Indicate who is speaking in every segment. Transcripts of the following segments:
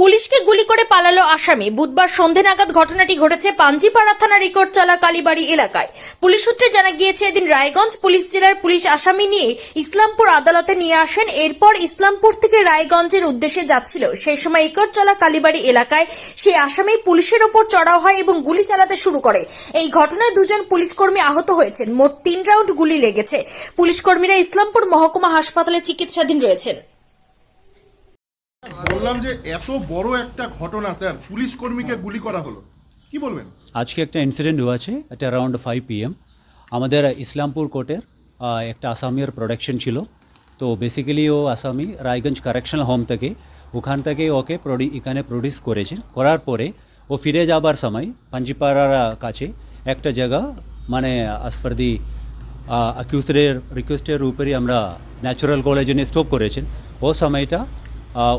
Speaker 1: পুলিশকে গুলি করে পালালো আসামি। বুধবার সন্ধে নাগাদ ঘটনাটি ঘটেছে পাঞ্জিপাড়া থানা রেকর্ড চলা কালীবাড়ি এলাকায়। পুলিশ সূত্রে জানা গিয়েছে, এদিন রায়গঞ্জ পুলিশ জেলার পুলিশ আসামি নিয়ে ইসলামপুর আদালতে নিয়ে আসেন। এরপর ইসলামপুর থেকে রায়গঞ্জের উদ্দেশ্যে যাচ্ছিল। সেই সময় একর চলা কালীবাড়ি এলাকায় সেই আসামি পুলিশের ওপর চড়াও হয় এবং গুলি চালাতে শুরু করে। এই ঘটনায় দুজন পুলিশকর্মী আহত হয়েছেন। মোট তিন রাউন্ড গুলি লেগেছে। পুলিশকর্মীরা ইসলামপুর মহকুমা হাসপাতালে চিকিৎসাধীন রয়েছেন।
Speaker 2: বললাম যে এত বড় একটা ঘটনা, স্যার, পুলিশ কর্মীকে গুলি করা হলো। কি বলবেন?
Speaker 3: আজকে একটা ইনসিডেন্ট হয়েছে এটা অ্যারাউন্ড ফাইভ পিএম আমাদের ইসলামপুর কোর্টের একটা আসামির প্রোডাকশন ছিল। তো বেসিক্যালি ও আসামি রায়গঞ্জ কারেকশনাল হোম থেকে, ওখান থেকে ওকে প্রডি এখানে প্রডিউস করেছে। করার পরে ও ফিরে যাবার সময় পাঞ্জিপাড়ার কাছে একটা জায়গা মানে আজ পার অ্যাকিউজের রিকোয়েস্টের উপরই আমরা ন্যাচারাল কলেজে স্টপ করেছেন। ও সময়টা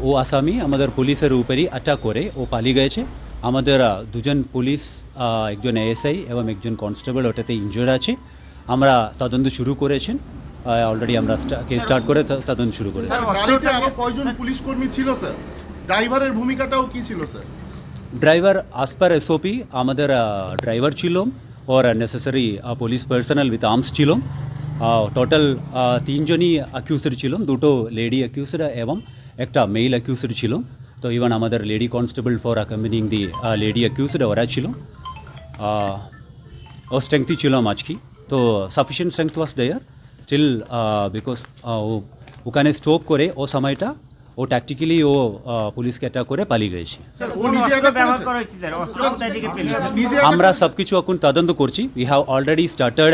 Speaker 3: ও আসামি আমাদের পুলিশের উপরই অ্যাটাক করে ও পালিয়ে গেছে আমাদের দুজন পুলিশ একজন এএসআই এবং একজন কনস্টেবল ওটাতে ইনজোর্ড আছে। আমরা তদন্ত শুরু করেছেন। অলরেডি আমরা কেস স্টার্ট করে তদন্ত শুরু করেছি।
Speaker 2: আরও কয়জন পুলিশ কর্মী ছিল স্যার? ড্রাইভারের ভূমিকাটাও কি ছিল sir?
Speaker 3: Driver as per SOP আমাদের ড্রাইভার ছিল ওর necessary police personnel with arms ছিল। টোটাল তিনজনই অ্যাকিউজড ছিল দুটো লেডি অ্যাকিউজড এবং একটা মেল অ্যাকিউসড ছিল। তো ইভেন আমাদের lady constable for accompanying the lady accused ওরা ছিল। ও স্ট্রেংথই ছিল আজকে তো sufficient strength was there still because ওখানে স্টোপ করে ও সময়টা ও ট্যাকটিক্যালি ও পুলিশকে অ্যাটাক করে পালিয়ে গেছে আমরা সব কিছু এখন তদন্ত করছি। We have already started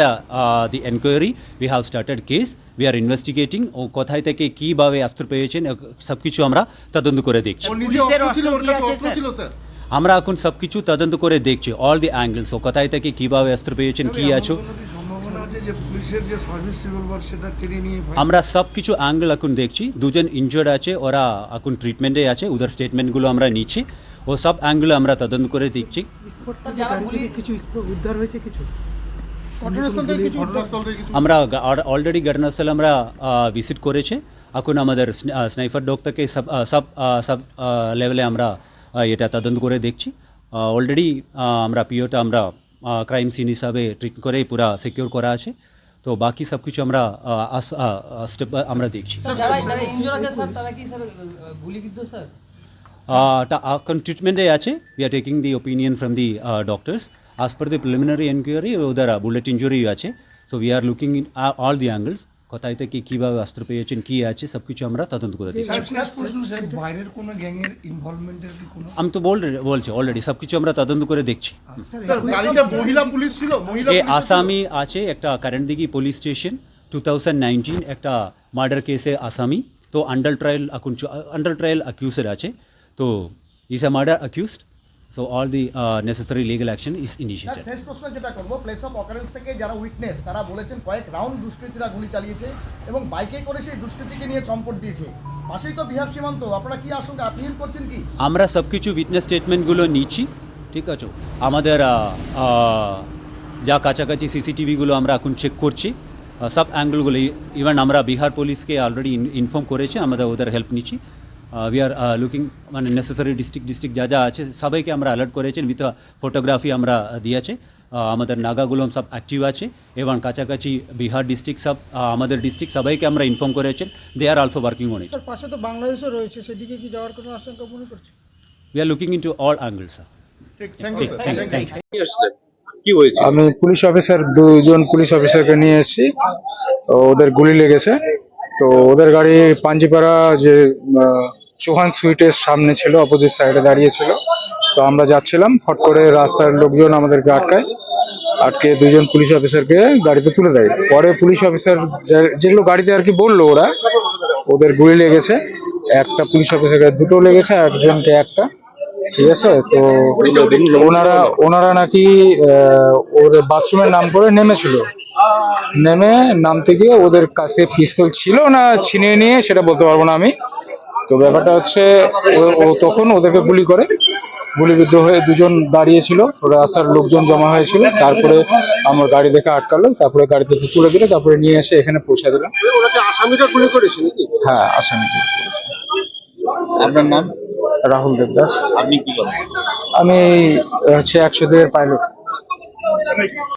Speaker 3: the enquiry we have started case we are investigating ও কোথায় থেকে কীভাবে অস্ত্র পেয়েছেন সব কিছু আমরা তদন্ত করে দেখছি। আমরা এখন সব কিছু তদন্ত করে দেখছি। অল দি অ্যাঙ্গেলস ও কোথায় থেকে কীভাবে অস্ত্র পেয়েছেন কী আছো?
Speaker 4: সম্ভাবনা আছে যে পুলিশের যে সার্ভিস রিভলভার সেটা টেনে নিয়ে
Speaker 3: আমরা সব কিছু অ্যাঙ্গেল এখন দেখছি। দুজন ইনজোর্ড আছে ওরা এখন ট্রিটমেন্টে আছে ওদের স্টেটমেন্টগুলো আমরা নিচ্ছি। ও সব অ্যাঙ্গেল আমরা তদন্ত করে
Speaker 5: কিছু উদ্ধার হয়েছে কিছু?
Speaker 3: আমরা অলরেডি ঘটনাস্থল আমরা ভিজিট করেছে। এখন আমাদের স্নাইফার ডগ থেকে সব সব সব লেভেলে আমরা এটা তদন্ত করে দেখছি। অলরেডি আমরা পিওটা আমরা ক্রাইম সিন হিসাবে ট্রিট করে পুরা সিকিউর করা আছে। তো বাকি সব কিছু আমরা স্টেপ আমরা দেখছি। এখন ট্রিটমেন্টে আছে we are taking the opinion from the doctors as per the preliminary enquiry ওদের বুলেট ইঞ্জুরি আছে। So we are looking in all the angles কোথায় থেকে কীভাবে অস্ত্র পেয়েছেন কী আছে সব কিছু আমরা তদন্ত করে দিচ্ছি
Speaker 4: বাইরের কোনো গ্যাংয়ের ইনভলভমেন্টের কি কোনো?
Speaker 3: আমি তো বল বলছি অলরেডি সব কিছু আমরা তদন্ত করে দেখছি।
Speaker 2: স্যার মহিলা পুলিশ ছিল মহিলা
Speaker 3: এ আসামি আছে একটা Karandighi police station two thousand nineteen একটা মার্ডার কেসে আসামি। তো আন্ডার ট্রায়াল এখন আন্ডার ট্রায়াল অ্যাকিউজেড আছে। তো is a murder accused so all the necessary legal action is initiated
Speaker 6: শেষ প্রশ্ন যেটা করব প্লেস অফ অকারেন্স থেকে যারা উইটনেস তারা বলেছেন কয়েক রাউন্ড দুষ্কৃতীরা গুলি চালিয়েছে এবং বাইকে করে সেই দুষ্কৃতীকে নিয়ে চম্পট দিয়েছে। পাশেই তো বিহার সীমান্ত আপনারা কি আশঙ্কা আপিল করছেন কি?
Speaker 3: আমরা সব কিছু উইটনেস স্টেটমেন্টগুলো নিচ্ছি ঠিক আছে? আমাদের যা কাছাকাছি সিসিটিভিগুলো আমরা এখন চেক করছি সব অ্যাঙ্গেলগুলো ইভেন আমরা বিহার পুলিশকে অলরেডি ইনফর্ম করেছি আমাদের ওদের হেল্প নিচ্ছি। উই আর লুকিং মানে নেসেসারি ডিস্ট্রিক্ট ডিস্ট্রিক্ট যা যা আছে সবাইকে আমরা অ্যালার্ট করেছেন উইথ ফটোগ্রাফি আমরা দিয়েছে। আহ, আমাদের নাগাগুলো সব অ্যাক্টিভ আছে এবং কাছাকাছি বিহার ডিস্ট্রিক্ট সব আহ, আমাদের ডিস্ট্রিক্ট সবাইকে আমরা ইনফর্ম করেছেন they are also working on it
Speaker 5: sir পাশে তো বাংলাদেশও রয়েছে সেদিকে কি যাওয়ার কোনো আশঙ্কা মনে করছে?
Speaker 3: We are looking into all
Speaker 2: you sir
Speaker 7: আমি পুলিশ অফিসার দুজন পুলিশ অফিসারকে নিয়ে এসেছি। তো ওদের গুলি লেগেছে। তো ওদের গাড়ি পাঞ্জিপাড়া যে চৌহান সুইটের সামনে ছিল অপোজিট সাইডে দাঁড়িয়ে ছিল। তো আমরা যাচ্ছিলাম, হট করে রাস্তার লোকজন আমাদেরকে আটকায়। আটকে দুজন পুলিশ অফিসারকে গাড়িতে তুলে দেয়। পরে পুলিশ অফিসার যেগুলো গাড়িতে আর কি বলল ওরা, ওদের গুলি লেগেছে। একটা পুলিশ অফিসারকে দুটো লেগেছে, একজনকে একটা। ঠিক আছে? তো ওনারা ওনারা নাকি ওর বাথরুমের নাম করে নেমেছিল। নেমে নামতে গিয়ে ওদের কাছে পিস্তল ছিল না, ছিনিয়ে নিয়ে, সেটা বলতে পারব না আমি। তো ব্যাপারটা হচ্ছে ও- ও তখন ওদেরকে গুলি করে। গুলিবিদ্ধ হয়ে দুজন দাঁড়িয়েছিল। রাস্তার লোকজন জমা হয়েছিল। তারপরে আমার গাড়ি দেখে আটকালো। তারপরে গাড়ি থেকে তুলে দিলে তারপরে নিয়ে এসে এখানে পৌঁছে দিলাম।
Speaker 2: আসামিটা গুলি করেছে
Speaker 7: হ্যাঁ আসামি
Speaker 2: আপনার নাম?
Speaker 7: রাহুল দেবদাস।
Speaker 8: আপনি কি করেন?
Speaker 7: আমি হচ্ছে একশো দুইয়ের পাইলট।